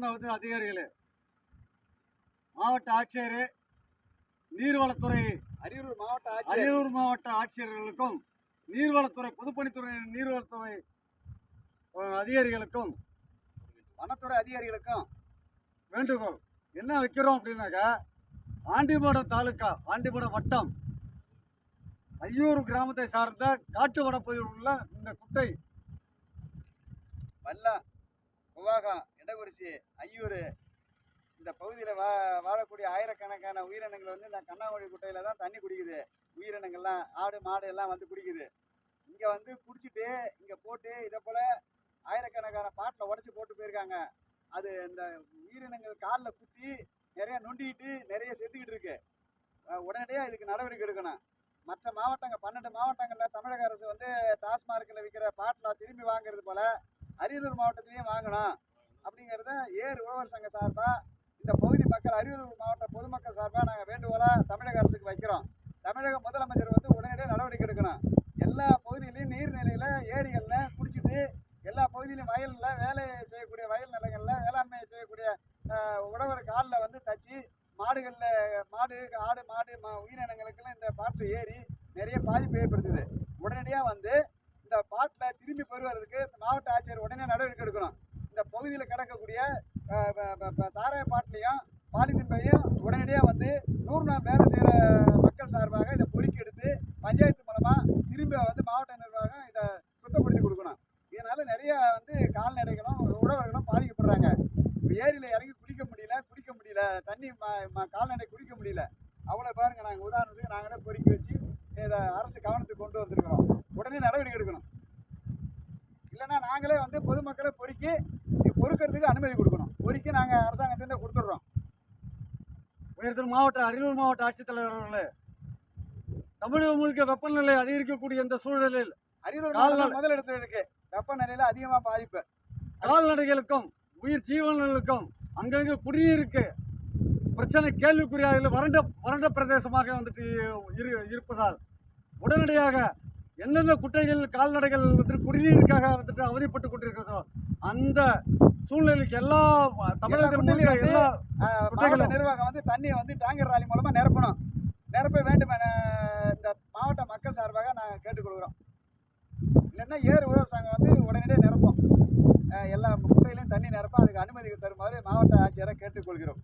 சார்ந்த வந்து அதிகாரிகளே. மாவட்ட ஆட்சியர் நீர்வளத்துறை அரியலூர் மாவட்ட அரியலூர் மாவட்ட ஆட்சியர்களுக்கும் நீர்வளத்துறை பொதுப்பணித்துறை நீர்வளத்துறை அதிகாரிகளுக்கும் வனத்துறை அதிகாரிகளுக்கும் வேண்டுகோள். என்ன வைக்கிறோம் அப்படின்னாக்கா ஆண்டிமடம் தாலுக்கா ஆண்டிமடம் வட்டம் ஐயூர் கிராமத்தை சார்ந்த காட்டு வனப்பகுதியில் உள்ள இந்த குட்டை. வல்லம் குவாகம் கள்ளக்குறிச்சி ஐயூர். இந்த பகுதியில் வா வாழக்கூடிய ஆயிரக்கணக்கான உயிரினங்கள் வந்து இந்த கண்ணாமொழி குட்டையில் தான் தண்ணி குடிக்குது. உயிரினங்கள்லாம் ஆடு மாடு எல்லாம் வந்து குடிக்குது. இங்கே வந்து குடிச்சிட்டு இங்கே போட்டு இதை போல் ஆயிரக்கணக்கான பாட்டில் உடச்சி போட்டு போயிருக்காங்க. அது இந்த உயிரினங்கள் காலில் குத்தி நிறைய நொண்டிக்கிட்டு நிறைய செத்துக்கிட்டு இருக்கு. உடனடியாக இதுக்கு நடவடிக்கை எடுக்கணும். மற்ற மாவட்டங்கள் பன்னெண்டு மாவட்டங்களில் தமிழக அரசு வந்து டாஸ்மார்க்கில் விற்கிற பாட்டில் திரும்பி வாங்குறது போல் அரியலூர் மாவட்டத்திலையும் வாங்கணும். அப்படிங்கிறத ஏர் உழவர் சங்க சார்பாக இந்த பகுதி மக்கள் அரியலூர் மாவட்ட பொதுமக்கள் சார்பாக நாங்கள் வேண்டுகோளாக தமிழக அரசுக்கு வைக்கிறோம். தமிழக முதலமைச்சர் வந்து உடனடியாக நடவடிக்கை எடுக்கணும். எல்லா பகுதியிலையும் நீர்நிலையில் ஏரிகளில் குடிச்சிட்டு எல்லா பகுதியிலும் வயலில் வேலை செய்யக்கூடிய வயல் நிலங்களில் வேளாண்மை செய்யக்கூடிய உழவர் காலில் வந்து தச்சு மாடுகளில் மாடு ஆடு மாடு மா உயிரினங்களுக்கெல்லாம் இந்த பாட்டில் ஏறி நிறைய பாதிப்பு ஏற்படுத்துது. உடனடியாக வந்து இந்த பாட்டில் திரும்பி பெறுவதற்கு இந்த மாவட்ட ஆட்சியர் உடனே நடவடிக்கை எடுக்கணும். பகுதியில் கிடக்கக்கூடிய ப- ப- ப- சாராய பாட்டிலையும் பாலித்தீன் பையும் உடனடியாக வந்து நூறு நாள் வேலை செய்கிற மக்கள் சார்பாக இதை பொறுக்கி எடுத்து பஞ்சாயத்து மூலமாக திரும்ப வந்து மாவட்ட நிர்வாகம் இதை சுத்தப்படுத்தி கொடுக்கணும். இதனால் நிறைய வந்து கால்நடைகளும் உழவர்களும் பாதிக்கப்படுறாங்க. ஏரியில் இறங்கி குளிக்க முடியல குடிக்க முடியல தண்ணி கால்நடை குடிக்க முடியல. அவ்வளோ பாருங்கள் நாங்கள் உதாரணத்துக்கு நாங்களே பொறுக்கி வச்சு இதை அரசு கவனத்துக்கு கொண்டு வந்திருக்கிறோம். உடனே நடவடிக்கை எடுக்கணும். இல்லைன்னா நாங்களே வந்து பொதுமக்களை பொறுக்கி பொறுக்கிறதுக்கு அனுமதி கொடுக்கணும் பொறுக்கி நாங்கள் அரசாங்கத்திட்ட கொடுத்துட்றோம் உயர்தல் மாவட்ட அரியலூர் மாவட்ட ஆட்சித்தலைவர் அவர்களே தமிழகம் முழுக்க வெப்பநிலை அதிகரிக்கக்கூடிய இந்த சூழலில் அரியலூர் மாவட்டம் முதலிடத்தில் இருக்கு வெப்பநிலையில் அதிகமாக பாதிப்பு. கால்நடைகளுக்கும் உயிர் ஜீவன்களுக்கும் அங்கங்கே குடிநீருக்கு பிரச்சனை கேள்விக்குறியாக வறண்ட வறண்ட பிரதேசமாக வந்துட்டு இரு இருப்பதால் உடனடியாக எந்தெந்த குட்டைகள் கால்நடைகள் வந்துட்டு குடிநீருக்காக வந்துட்டு அவதிப்பட்டு கொண்டிருக்கிறதோ அந்த சூழ்நிலைக்கு எல்லா முழுக்க எல்லா. மாவட்ட நிர்வாகம் வந்து தண்ணியை வந்து டேங்கர் ராலி மூலமாக நிரப்பணும். நிரப்ப வேண்டும் என இந்த மாவட்ட மக்கள் சார்பாக நாங்கள் கேட்டுக்கொள்கிறோம். இல்லைன்னா ஏர் உழவர் சங்கம் வந்து உடனடியாக நிரப்போம். எல்லா குட்டையிலையும் தண்ணி நிரப்ப அதுக்கு அனுமதி தருமாறு மாவட்ட ஆட்சியரை கேட்டுக்கொள்கிறோம்.